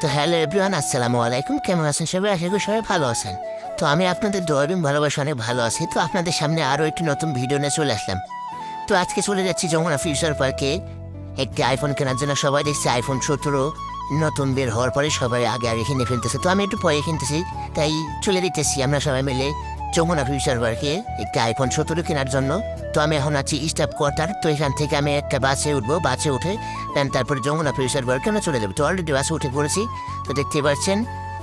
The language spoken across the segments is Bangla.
তো হ্যালো এভরিওয়ান, আসসালামু আলাইকুম। কেমন আছেন সবাই? আশা করি সবাই ভালো আছেন। তো আমি আপনাদের দয়াবিম ভালোবাসা অনেক ভালো আছি। তো আপনাদের সামনে আরও একটি নতুন ভিডিও নিয়ে চলে আসলাম। তো আজকে চলে যাচ্ছি যমুনা ফিউচার পার্কে। একটি আইফোন কেনার জন্য সবাই দেখছি আইফোন সতেরো। নতুন বের হওয়ার পরে সবাই আগে আগে কিনে ফেলতেছে। তো আমি একটু পরে কিনতেছি, তাই চলে দিতেছি আমরা সবাই মিলে যমুনা ফিউচার পার্কে একটি আইফোন সতেরো কেনার জন্য। তো আমি এখন আছি স্টাফ কোয়ার্টার তো এখান থেকে আমি একটা বাসে উঠবো, বাসে উঠে দেন তারপরে যমুনা ফিউচার আমরা চলে যাব? তো অলরেডি বাসে উঠে পড়েছি, তো দেখতে পাচ্ছেন,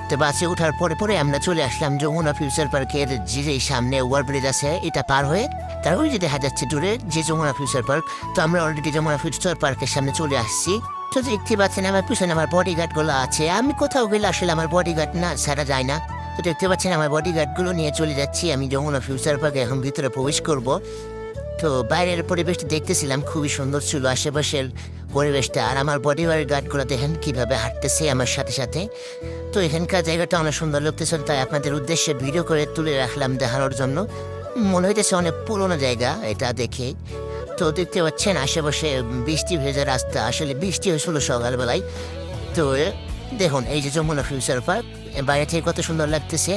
তো বাসে ওঠার পরে পরে আমরা চলে আসলাম যমুনা ফিউচার পার্কের যে সামনে ওভারব্রিজ আছে, এটা পার হয়ে তার ওই যে দেখা যাচ্ছে দূরে যে যমুনা ফিউচার পার্ক তো আমরা অলরেডি যমুনা ফিউচার পার্কের সামনে চলে আসছি। তো দেখতে পাচ্ছেন আমার পিছনে আমার বডিগার্ডগুলো আছে, আমি কোথাও গেলে আসলে আমার বডিগার্ড না, ছাড়া যায় না। তো দেখতে পাচ্ছেন আমার বডিগার্ডগুলো নিয়ে চলে যাচ্ছি, আমি যমুনা ফিউচার পার্কে এখন ভিতরে প্রবেশ করব। তো বাইরের পরিবেশটা দেখতেছিলাম, খুবই সুন্দর ছিল আশেপাশের পরিবেশটা। আর আমার বডি গার্ডগুলো দেখেন কীভাবে হাঁটতেছে আমার সাথে সাথে। তো এখানকার জায়গাটা অনেক সুন্দর লাগতেছে, তাই আপনাদের উদ্দেশ্যে ভিডিও করে তুলে রাখলাম দেখানোর জন্য। মনে হইতেছে অনেক পুরোনো জায়গা এটা দেখে। তো দেখতে পাচ্ছেন আশেপাশে বৃষ্টি ভেজা রাস্তা, আসলে বৃষ্টি হয়েছিল সকালবেলায়। তো দেখুন, এই যে যমুনা ফিউচার পার্ক বাইরে থেকে কত সুন্দর লাগতেছে।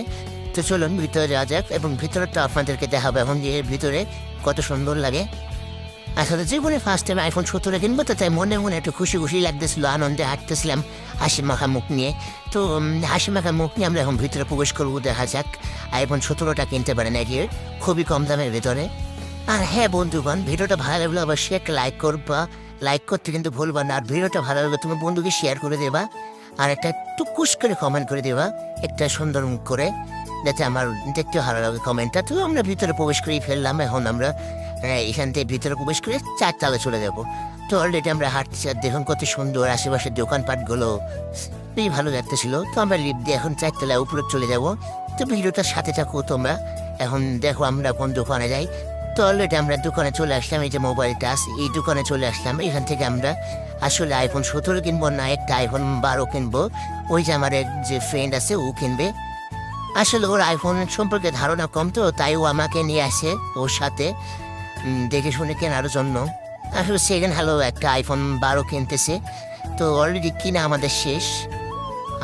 তো চলুন ভিতরে যাওয়া যাক এবং ভিতরটা আপনাদেরকে দেখাবো। এখন যে ভিতরে কত সুন্দর লাগে। আসলে জীবনে ফার্স্ট টাইম আইফোন সত্তর কিনবো, তো তাই মনে মনে একটু খুশি খুশি লাগতেছিল, আনন্দে হাঁটতেছিলাম হাসি মাখা মুখ নিয়ে। তো হাসি মাখা মুখ নিয়ে আমরা এখন ভিতরে প্রবেশ করব, দেখা যাক। আইফোন সতেরোটা কিনতে পারেন এগিয়ে খুবই কম দামের ভিতরে। আর হ্যাঁ বন্ধুগণ, ভিডিওটা ভালো লাগলে অবশ্যই একটা লাইক করবা। লাইক করতে কিন্তু ভুলবা না, আর ভিডিওটা ভালো লাগলে তুমি বন্ধুকে শেয়ার করে দেবা। আর একটা একটু টুকুস করে কমেন্ট করে দেবা, একটা সুন্দর মুখ করে। যাতে আমার দেখতে ভালো লাগে কমেন্টটা তো আমরা ভিতরে প্রবেশ করেই ফেললাম এখন আমরা এখান থেকে ভিতরে প্রবেশ করে চারতলা চলে যাব তো অলরেডি আমরা হাঁটছি দেখুন কত সুন্দর আশেপাশের দোকানপাটগুলো খুবই ভালো লাগতেছিল তো আমরা লিফট দিয়ে এখন চারতলা উপরে চলে যাব তো ভিডিওটার সাথে থাকো তোমরা এখন দেখো আমরা কোন দোকানে যাই তো অলরেডি আমরা দোকানে চলে আসলাম এই যে মোবাইলটা আছে এই দোকানে চলে আসলাম এখান থেকে আমরা আসলে আইফোন সতেরো কিনবো না একটা আইফোন বারো কিনবো ওই যে আমার এক যে ফ্রেন্ড আছে ও কিনবে আসলে ওর আইফোন সম্পর্কে ধারণা কম তো, তাই ও আমাকে নিয়ে আসে ওর সাথে দেখে শুনে কেনার জন্য। আসলে সেকেন্ড হ্যালো একটা আইফোন বারো কিনতেছে, তো অলরেডি কিনা আমাদের শেষ।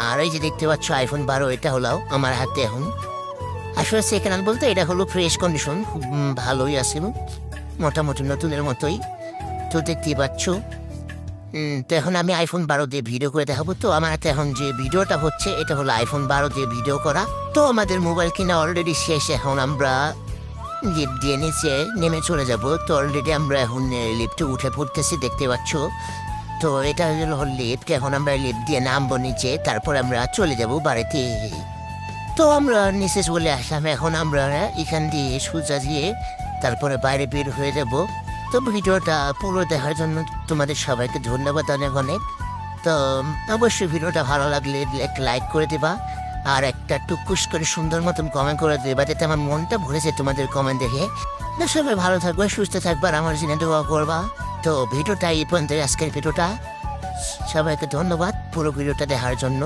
আর এই যে দেখতে পাচ্ছ আইফোন বারো, এটা হলো আমার হাতে এখন। আসলে সেকেন্ড হ্যান্ড বলতে এটা হলো ফ্রেশ কন্ডিশন খুব ভালোই আছে, মোটামুটি নতুনের মতোই। তো দেখতেই পাচ্ছ তো এখন আমি আইফোন বারো দিয়ে ভিডিও করে দেখাবো। তো আমার হাতে এখন যে ভিডিওটা হচ্ছে, এটা হলো আইফোন বারো দিয়ে ভিডিও করা। তো আমাদের মোবাইল কিনা অলরেডি শেষ, এখন আমরা লিফ্ট দিয়ে নিচে নেমে চলে যাব। তো অলরেডি আমরা এখন লিফটে উঠে পড়তেছি, দেখতে পাচ্ছ? তো এটা হলো লিফট এখন আমরা লিফ্ট দিয়ে নামবো নিচে, তারপর আমরা চলে যাব বাড়িতে। তো আমরা নিচে চলে আসলাম, এখন আমরা এখান দিয়ে সোজা দিয়ে তারপরে বাইরে বের হয়ে যাব। তো ভিডিওটা পুরো দেখার জন্য তোমাদের সবাইকে ধন্যবাদ অনেক অনেক। তো অবশ্যই ভিডিওটা ভালো লাগলে একটা লাইক করে দেবা, আর একটা টুকুস করে সুন্দর মতন কমেন্ট করে দেবা, যাতে আমার মনটা ভরেছে তোমাদের কমেন্ট দেখে। সবাই ভালো থাকবে, সুস্থ থাকবে, আর আমার জন্য দোয়া করবা। তো ভিডিওটা এই পর্যন্ত আজকের ভিডিওটা। সবাইকে ধন্যবাদ পুরো ভিডিওটা দেখার জন্য।